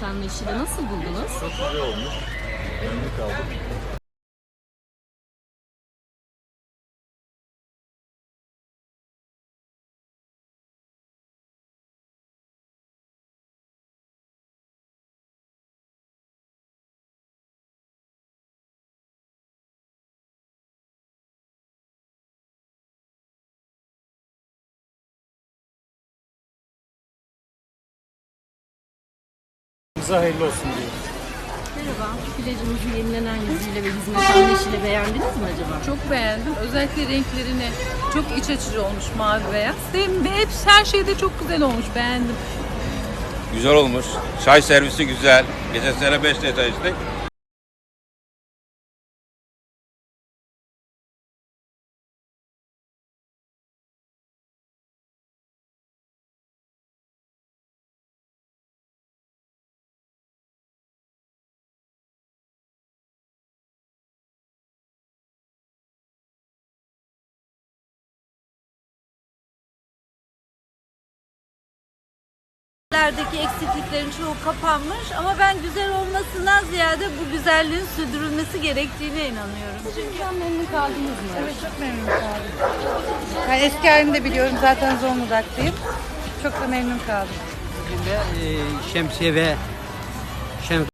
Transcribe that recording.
eşiyle nasıl buldunuz? Çok güzel olmuş. Memnun kaldım. Bize hayırlı olsun diye. Merhaba. Plajımızı yenilenen yüzüyle ve hizmet anlayışıyla beğendiniz mi acaba? Çok beğendim. Özellikle renklerini çok iç açıcı olmuş mavi beyaz. Ve hepsi her şeyde çok güzel olmuş. Beğendim. Güzel olmuş. Çay servisi güzel. Geçen sene 5 lira içtik. Lerdeki eksikliklerin çoğu kapanmış ama ben güzel olmasından ziyade bu güzelliğin sürdürülmesi gerektiğine inanıyorum. Sizden memnun kaldınız mı? Evet çok memnun kaldım. Ben eski halini de biliyorum zaten Zonguldak'tayım. Çok da memnun kaldım. Bugün de e, şemsiye ve şem